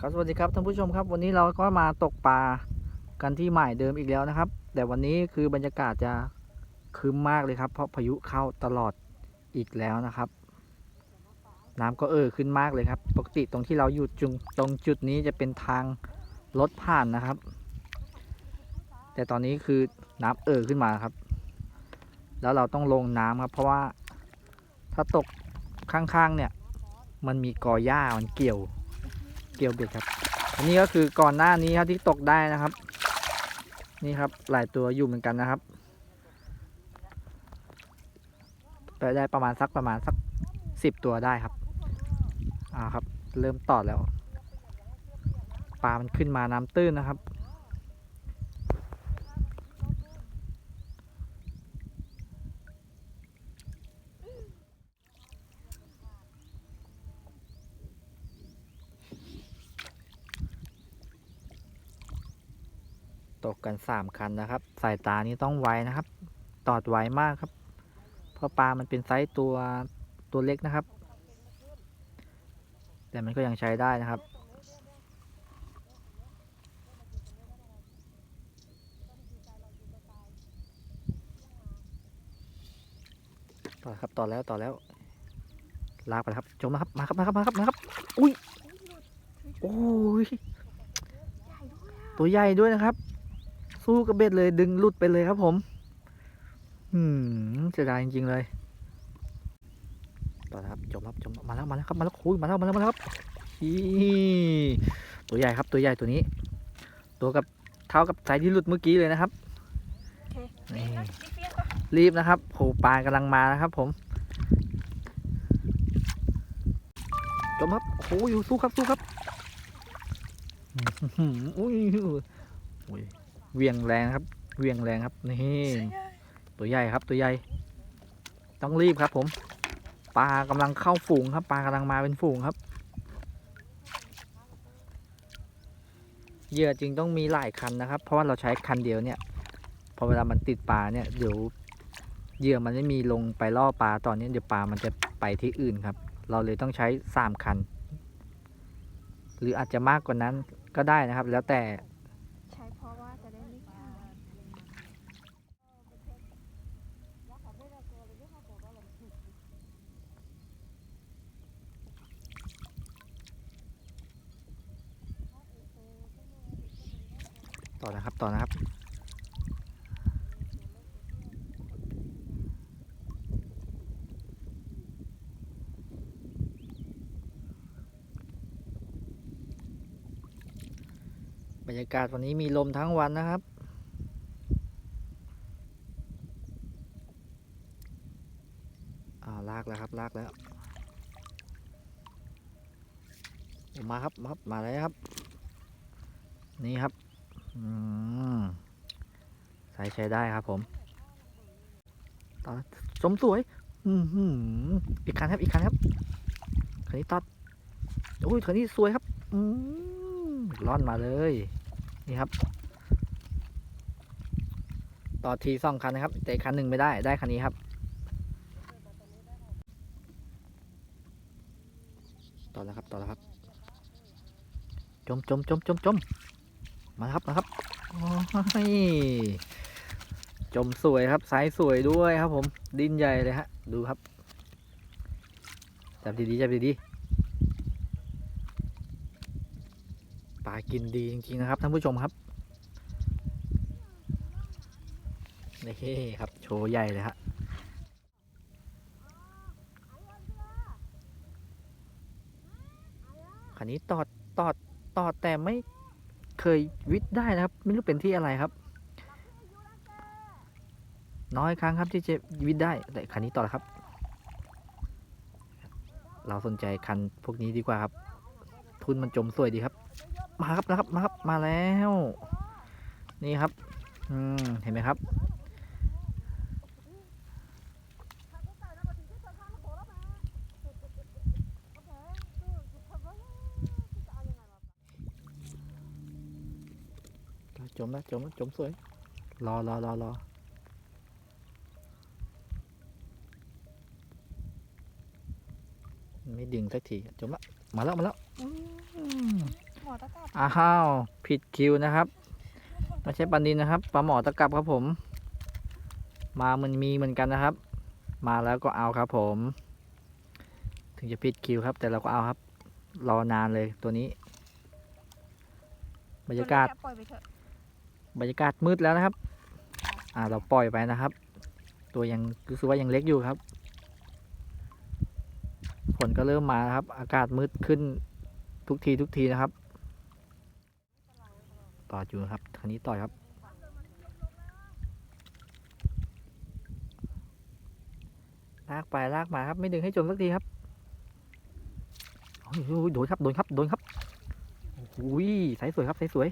ครับสวัสดีครับท่านผู้ชมครับ วันนี้เราก็มาตกปลากันที่หมายเดิมอีกแล้วนะครับ แต่วันนี้คือบรรยากาศจะครึ้มมากเลยครับ เพราะพายุเข้าตลอดอีกแล้วนะครับ น้ำก็เอ่อขึ้นมากเลยครับ ปกติตรงที่เราอยู่จุงตรงจุดนี้จะเป็นทางรถผ่านนะครับ แต่ตอนนี้คือน้ำเอ่อขึ้นมาครับ แล้วเราต้องลงน้ำครับ เพราะว่าถ้าตกข้างๆเนี่ย มันมีกอหญ้ามันเกี่ยว เกียวเบ็ดครับ อันนี้ก็คือก่อนหน้านี้ครับที่ตกได้นะครับ นี่ครับหลายตัวอยู่เหมือนกันนะครับไปได้ประมาณสักประมาณสักสิบตัวได้ครับอ่าครับ เริ่มตอดแล้วปลามันขึ้นมาน้ำตื้นนะครับ กกันสามคันนะครับ สายตานี้ต้องไวนะครับ ตอดไวมากครับ เพราะปลามันเป็นไซส์ตัวตัวเล็กนะครับ แต่มันก็ยังใช้ได้นะครับต่อครับต่อแล้วต่อแล้ว ลากไปแล้วครับจมแล้วครับมาครับมาครับมาครับมาครับอุ้ยโอ้ยตัวใหญ่ด้วยนะครับ สู้กับเบ็ดเลยดึงหลุดไปเลยครับผม อืมเสียดายจริงๆเลย ต่อนะครับจมครับจมมาแล้วมาแล้วครับมาแล้วคุยมาแล้วมาแล้วมาแล้วครับอีตัวใหญ่ครับตัวใหญ่ตัวนี้ ตัวกับเท่ากับไซส์ที่หลุดเมื่อกี้เลยนะครับโอเคนี่นะพี่เฟียสก่อนรีบนะครับโหปลากำลังมานะครับ ผมจมครับโอ้โหอยู่สู้ครับสู้ครับอื้อหืออุ้ยอุ้ย เหวียงแรงครับเหวียงแรงครับ นี่ ตัวใหญ่ครับ ตัวใหญ่ ต้องรีบครับ ผม ปลากำลังเข้าฝูงครับ ปลากำลังมาเป็นฝูงครับ เหยื่อจริงต้องมีหลายคันนะครับ เพราะว่าเราใช้คันเดียวเนี่ย พอเวลามันติดปลาเนี่ยเดี๋ยวเหยื่อมันไม่มีลงไปล่อปลาตอนนี้เดี๋ยวปลามันจะไปที่อื่นครับ เราเลยต้องใช้สามคัน หรืออาจจะมากกว่านั้นก็ได้นะครับ แล้วแต่ ใช้เพราะว่าจะได้ไม่ขาด ต่อนะครับต่อนะครับ บรรยากาศวันนี้มีลมทั้งวันนะครับอ่าลากแล้วครับลากแล้วมาครับมาครับมาแล้วครับ นี่ครับ ใช้ใช้ได้ครับผมต่อสมสวยอืมหืมอีกคันครับ อีกคันครับคันนี้ตัดโอ้ยคันนี้สวยครับ อืมร่อนมาเลย นี่ครับ ต่อทีสองคันนะครับ แต่คันหนึ่งไม่ได้ ได้คันนี้ครับต่อแล้วครับ ต่อแล้วครับ จมจมจมจมจม มาครับมาครับโอ้ยจมสวยครับไซส์สวยด้วยครับ ผม ดินใหญ่เลยฮะ ดูครับ จับดีๆจับดีๆปลากินดีจริงๆนะครับท่านผู้ชมครับนี่ครับ โชว์ใหญ่เลยฮะคันนี้ตอดตอดตอดแต่ไม่ เคยวิทย์ได้นะครับ ไม่รู้เป็นที่อะไรครับ น้อยครั้งครับที่จะวิทย์ได้แต่คันนี้ต่อล้วครับ เราสนใจคันพวกนี้ดีกว่าครับ ทุนมันจมสวยดีครับ มาครับนะครับมาครับมาแล้ว นี่ครับ อืมเห็นไหมครับ จมแล้วจมแล้วจมสวย รอรอรอรอไม่ดึงสักทีจมละมาแล้วมาแล้วอืมหมอตะกรับอ้าวผิดคิวนะครับไม่ใช่ปลานินนะครับปลาหมอตะกรับครับผม มามันมีเหมือนกันนะครับ มาแล้วก็เอาครับผม ถึงจะผิดคิวครับ แต่เราก็เอาครับ รอนานเลยตัวนี้ บรรยากาศปล่อยไปเถอะ บรรยากาศมืดแล้วนะครับ อ่าเราปล่อยไปนะครับ ตัวยังรู้สึกว่ายังเล็กอยู่ครับ ฝนก็เริ่มมาครับ อากาศมืดขึ้นทุกทีทุกทีนะครับ ต่ออยู่นะครับทางนี้ต่อยครับ ลากไปลากมาครับไม่ดึงให้จมสักทีครับโอ้ยโดนครับโดนครับโดนครับโอ้ยสายสวยครับสายสวย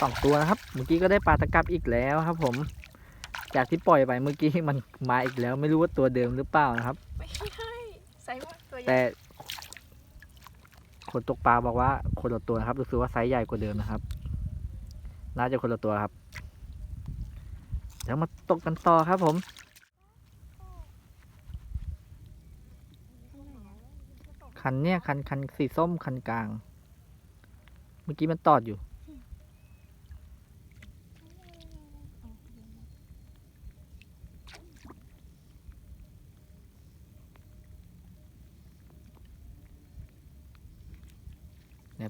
สองตัวนะครับ เมื่อกี้ก็ได้ปลาตะกรับอีกแล้วครับ ผม จากที่ปล่อยไปเมื่อกี้มันมาอีกแล้ว ไม่รู้ว่าตัวเดิมหรือเปล่านะครับ ไม่ใช่ไซส์ว่าตัวใหญ่แต่ คนตกปลาบอกว่าคนละตัวนะครับรู้สึกว่าไซส์ใหญ่กว่าเดิมนะครับ น่าจะคนละตัวครับเดี๋ยวมาตกกันต่อครับ ผมคันเนี้ยคันคันสีส้มคันกลาง เมื่อกี้มันตอดอยู่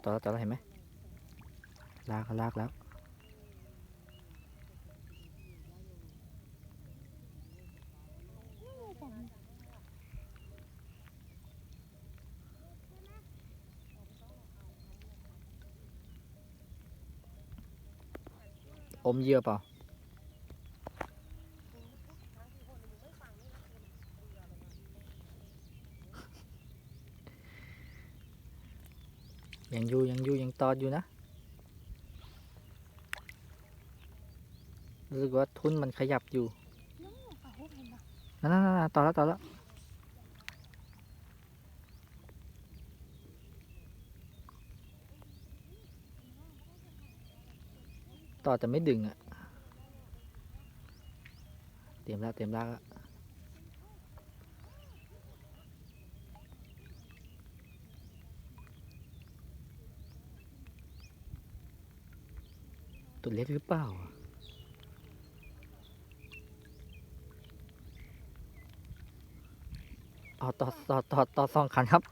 ต่อแล้วต่อแล้วเห็นไหมลากลากแล้วอมเยื่อเปล่า ยังอยู่ยัง อดอยู่นะ รู้สึกว่าทุนมันขยับอยู่นั่นนั่นนั่นต่อแล้วต่อแล้วต่อแต่ไม่ดึงอะเตรียมแล้วเตรียมแล้ว ตัวเล็กหรือเปล่า เอาต่อต่อต่อต่อสองคันครับ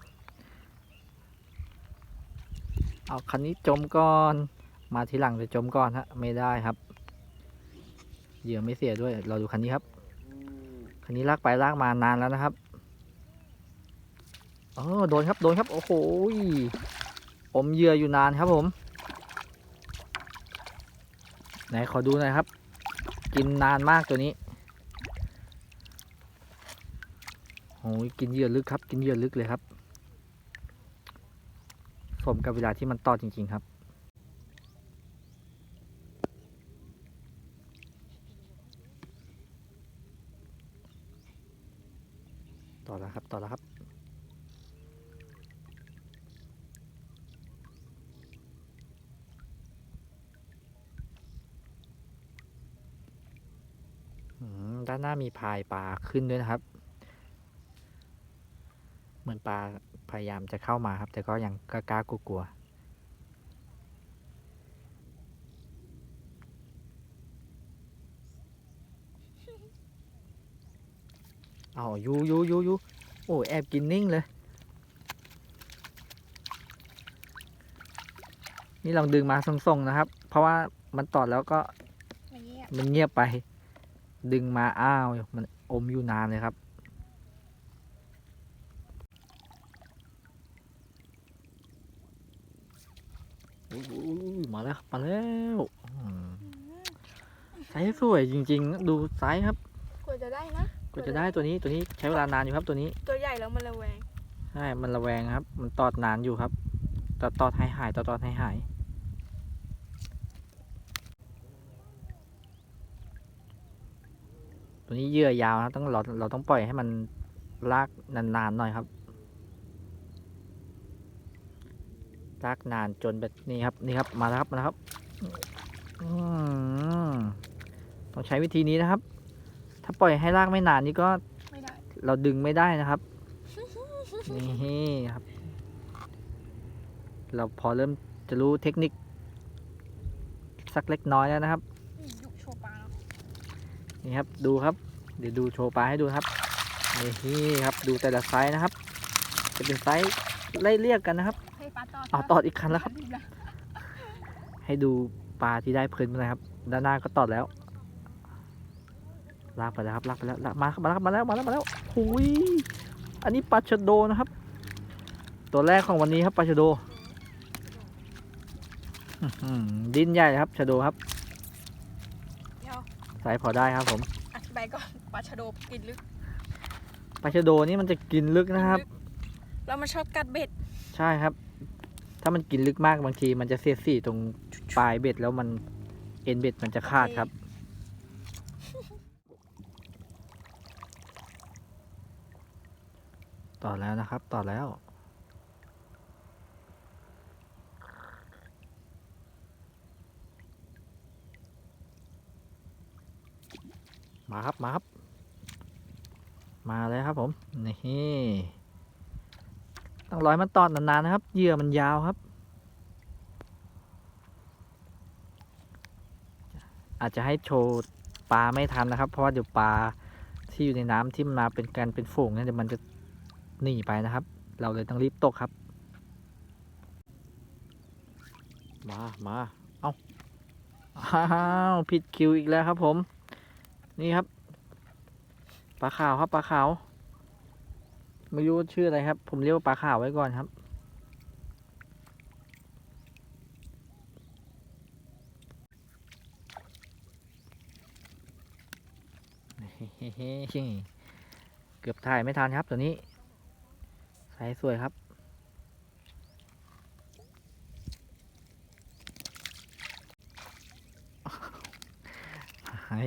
เอาคันนี้จมก่อน มาทีหลังจะจมก่อนฮะ ไม่ได้ครับ เหยื่อไม่เสียด้วย เราดูคันนี้ครับ คันนี้ลากไปลากมานานแล้วนะครับเออโดนครับ โดนครับ โอ้โห อมเหยื่ออยู่นานครับผม ไหนขอดูหน่อยครับ กินนานมากตัวนี้โอ้ยกินเหยื่อลึกครับ กินเหยื่อลึกเลยครับ สมกับเวลาที่มันต่อจริง ๆ ครับ ต่อแล้วครับ ต่อแล้วครับ อืม ด้านหน้ามีพายปลาขึ้นด้วยนะครับ เหมือนปลาพยายามจะเข้ามาครับ แต่ก็ยังกล้าๆกลัวๆเอาอยูอยูอยูอยูโอ้ยแอบกินนิ่งเลย นี่ลองดึงมาส่งๆนะครับ เพราะว่ามันตอดแล้วก็ไม่เงียบมันเงียบไป ดึงมาอ้าว มันอมอยู่นานเลยครับอุ้ยมาแล้วครับมาแล้วอืมไซส์สวยจริง ๆ ดูไซส์ครับกว่าจะได้นะก็จะได้ตัวนี้ตัวนี้ใช้เวลานานอยู่ครับตัวนี้ ตัวใหญ่แล้วมันระแวง ใช่ มันระแวงครับ มันตอดนานอยู่ครับ ตอดตอดหายหายตอดตอดหายหาย ตัวนี้เหยื่อยาวนะต้องเราเราต้องปล่อยให้มันลากนานๆหน่อยครับลากนานจนแบบนี้ครับนี่ครับมาแล้วครับมาแล้วครับอืมต้องใช้วิธีนี้นะครับ ถ้าปล่อยให้ลากไม่นานนี่ก็ไม่ได้เราดึงไม่ได้นะครับนี่ครับ เราพอเริ่มจะรู้เทคนิคสักเล็กน้อยแล้วนะครับ นี่ยุโชว์ปลาเนาะ นี่ครับดูครับ เดี๋ยวดูโชว์ปลาให้ดูครับนี่ครับดูแต่ละไซส์นะครับ จะเป็นไซส์ไล่เรียกกันนะครับให้ปลาตอดเอาตอดอีกคันแล้วครับ ให้ดูปลาที่ได้เพลินไปเลยครับ ด้านหน้าก็ตอดแล้วลากไปแล้วครับลากไปแล้วลากมาครับมาแล้วครับมาแล้วมาแล้วมาแล้วหุยอันนี้ปลาชะโดนะครับ ตัวแรกของวันนี้ครับปลาชะโดอื้อหือดิ้นใหญ่ครับชะโดครับเดี๋ยว สายพอได้ครับผมอธิบายก่อนปลาชะโดกินลึกปลาชะโดนี่มันจะกินลึกนะครับลึกแล้วมันชอบกัดเบ็ด ใช่ครับ ถ้ามันกินลึกมากบางที มันจะเสียดสีตรงปลายเบ็ดแล้วมันเอ็นเบ็ดมันจะขาดครับ ต่อแล้วนะครับ ต่อแล้ว มาครับมาครับ มาเลยครับผมนี่ต้องร้อยมันตอดนานๆนะครับเหยื่อมันยาวครับ อาจจะให้โชว์ปลาไม่ทันนะครับ เพราะว่าเดี๋ยวปลาที่อยู่ในน้ำที่มันมาเป็นการเป็นฝูงเนี่ยเดี๋ยวมันจะหนีไปนะครับ เราเลยต้องรีบตกครับ มามาเอาอ้าวผิดคิวอีกแล้วครับผม นี่ครับปลาขาวครับปลาขาว ไม่รู้ชื่ออะไรครับ ผมเรียกว่าปลาขาวไว้ก่อนครับ เกือบถ่ายไม่ทันครับตัวนี้สายสวยครับไอ้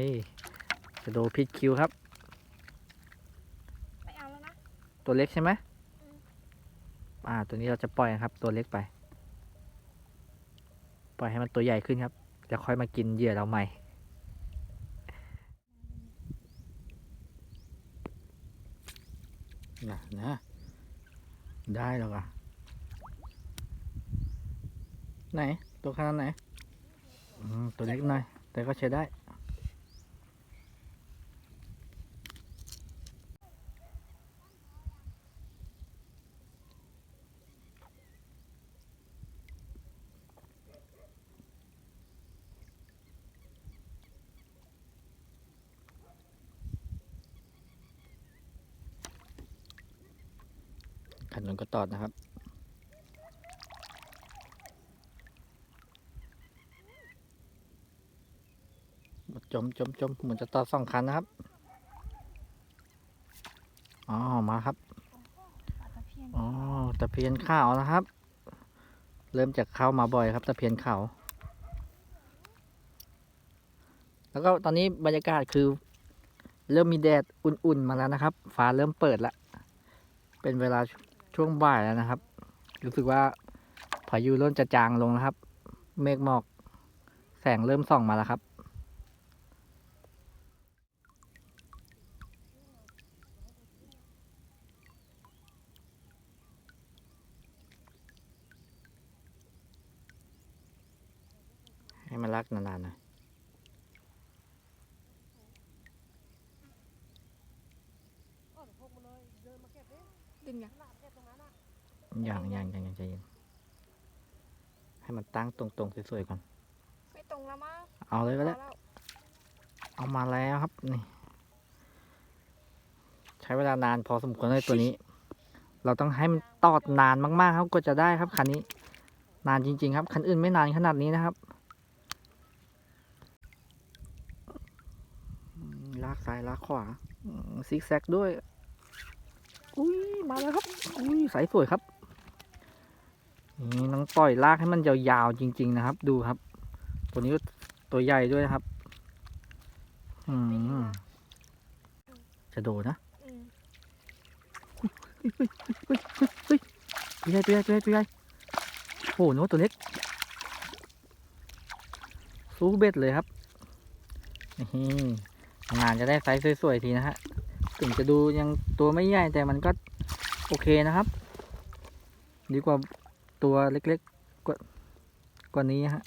จะโดพิษคิวครับ ไม่เอาแล้วนะ ตัวเล็กใช่ไหมอืมอ่า ตัวนี้เราจะปล่อยนะครับ ตัวเล็กไป ปล่อยให้มันตัวใหญ่ขึ้นครับ แล้วค่อยมากินเหยื่อเราใหม่นะนะ ได้หรอกอะ ไหน ตัวขนาดไหนอืมตัวเล็กหน่อย แต่ก็ใช้ได้ ขันนนก็ตอดนะครับ จมจมจมเหมือนจะตอดสองคันนะครับ อ๋อ มาครับปลาตะเพียนอ๋อ ตะเพียนขาวนะครับ เริ่มจากเข้ามาบ่อยครับ ตะเพียนขาวแล้วก็ตอนนี้บรรยากาศคือ เริ่มมีแดดอุ่นๆมาแล้วนะครับ ฟ้าเริ่มเปิดแล้วเป็นเวลา ช่วงบ่ายแล้วนะครับ รู้สึกว่าพายุเริ่มจะจางลงแล้วครับ เมฆหมอก แสงเริ่มส่องมาแล้วครับ ให้มันรักนานๆหน่อยดึงอย่าง อย่างอย่างอย่างอย่างใจเย็นให้มันตั้งตรงๆสวยๆก่อน ไม่ตรงแล้วมั้งเอาเลยก็พอได้แล้ว เอามาแล้วครับนี่ ใช้เวลานานพอสมควรเลยตัวนี้ เราต้องให้มันตอดนานมากๆครับก็จะได้ครับคันนี้ นานจริง ๆ ครับ คันอื่นไม่นานขนาดนี้นะครับอืมลากซ้ายลากขวาอืมซิกแซกด้วย อุ้ยมาแล้วครับ อุ้ยสายสวยครับ นี่ต้องปล่อยลากให้มันยาวๆจริง ๆ นะครับ ดูครับ ตัวนี้ก็ตัวใหญ่ด้วยนะครับ อืมจะโดนะตัวใหญ่ตัวใหญ่ตัวใหญ่ตัวใหญ่โอ้โหนึกว่าตัวเล็กสู้เบ็ดเลยครับงานจะได้ไซส์สวยๆทีนะฮะถึงจะดูยังตัวไม่ใหญ่แต่มันก็โอเคนะครับ ดีกว่า ตัวเล็กๆกว่ากว่านี้ฮะ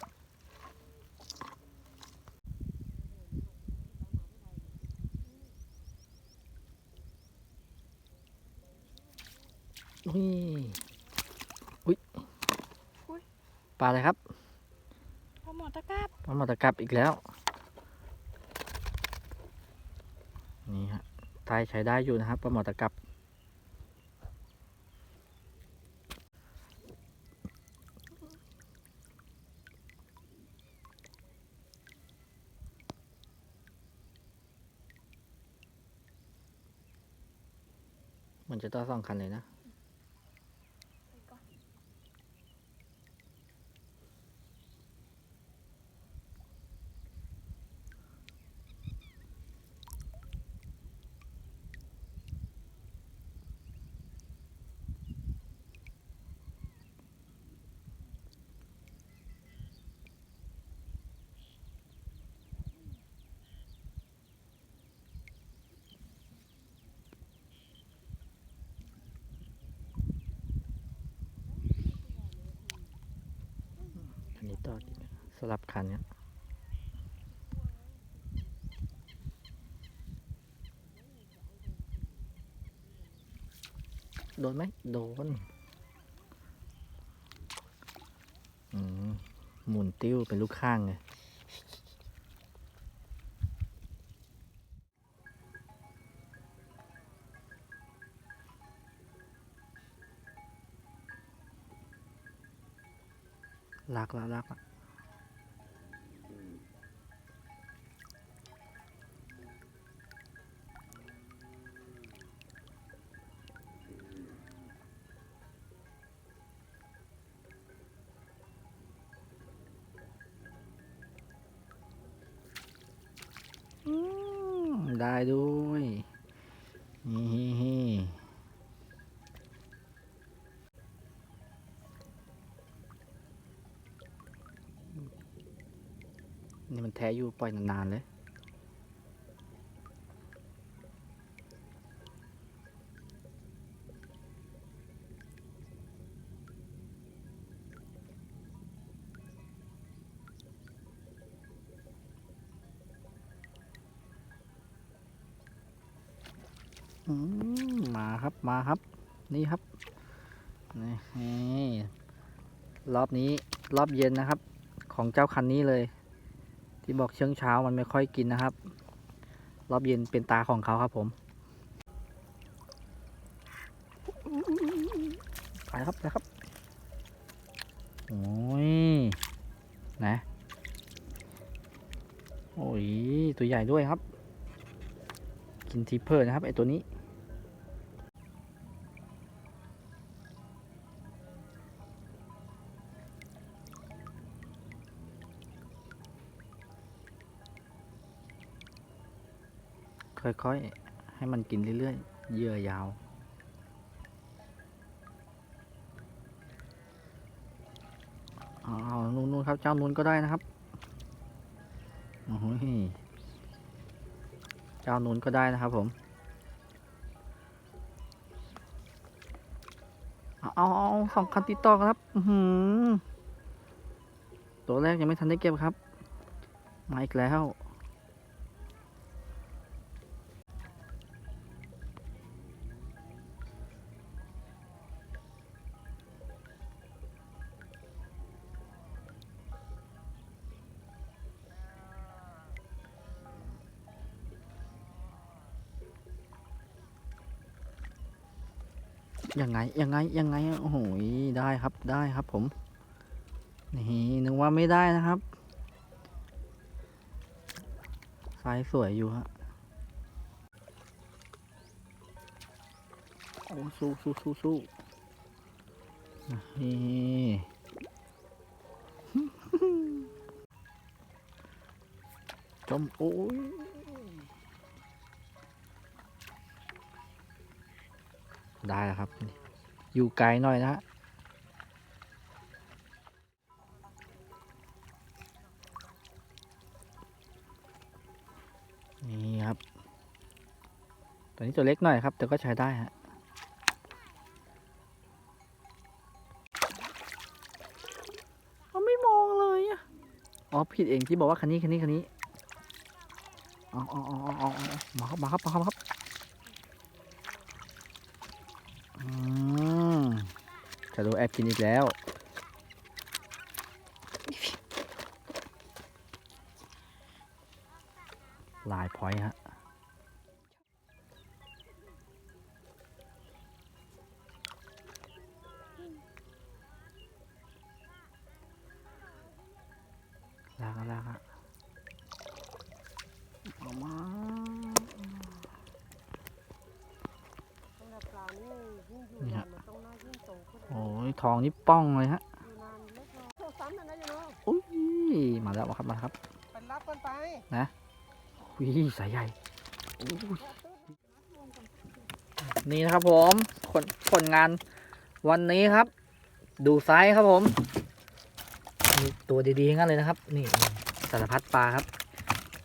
อุ้ยอุ้ยอุ๊ยปลาอะไรครับพอหมอตะกร้าบปลาหมอตะกรับอีกแล้ว นี่ฮะไทยใช้ได้อยู่นะครับปลาหมอตะกรับ จะต้องสองคันเลยนะ อันนี้ต่ออีกสลับคันเนี่ยโดนไหมโดนหมุนติ้วเป็นลูกข้างไง รักละรักละ อยู่ปล่อยนานๆเลยมาครับมาครับ นี่ครับนี่รอบนี้รอบเย็นนะครับ ของเจ้าคันนี้เลย ที่บอกเช้งเช้ามันไม่ค่อยกินนะครับ รอบเย็นเป็นตาของเขาครับผมไปครับไปครับโอ้ยนะโอ้ยตัวใหญ่ด้วยครับ กินทิปเพอร์นะครับไอตัวนี้ ค่อยๆ ให้มันกินเรื่อยๆ เยื่อยาว เอานู่นๆครับ เจ้านู่นก็ได้นะครับโอ้โหเจ้านู่นก็ได้นะครับผม เอาเอาสองคันติดต่อครับ อือหือตัวแรกยังไม่ทันได้เก็บครับ มาอีกแล้ว ยังไงยังไงยังไงโอ้โหได้ครับได้ครับผมนี่นึกว่าไม่ได้นะครับสายสวยอยู่ฮะโอ้สู้สู้สู้สู้นี่จมโอ้ย ได้แล้วครับ อยู่ไกลหน่อยนะฮะนี่ครับ ตัวนี้ตัวเล็กหน่อยครับ แต่ก็ใช้ได้ฮะเขาไม่มองเลอ๋อผิดเองที่บอกว่าคันนี้คันนี้คันนี้อ๋ออ๋ออ๋ออ๋ออ๋อมาครับมาครับมาครับมาครับอืม จะดูแอบกินอีกแล้ว ลายพอยต์ฮะ นี่ป้องเลยฮะอุ้ยมาแล้วครับมาครับไปรับกันไปอุ้ยสายใหญ่นี่นะครับผมผลผลงานวันนี้ครับ ดูไซส์ครับผมตัวดีๆงั้นเลยนะครับ นี่สารพัดปลาครับ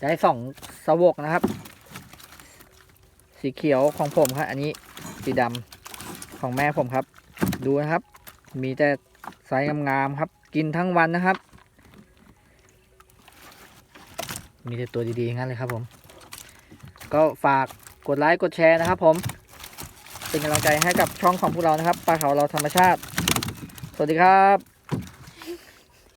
ได้สองสวกนะครับ สีเขียวของผมครับอันนี้สีดำของแม่ผมครับ ดูนะครับ มีแต่ไซส์งามๆครับ กินทั้งวันนะครับ มีแต่ตัวดีๆงั้นเลยครับผม ก็ฝากกดไลค์กดแชร์นะครับผม เป็นกำลังใจให้กับช่องของพวกเรานะครับปลาเขาเราธรรมชาติ สวัสดีครับ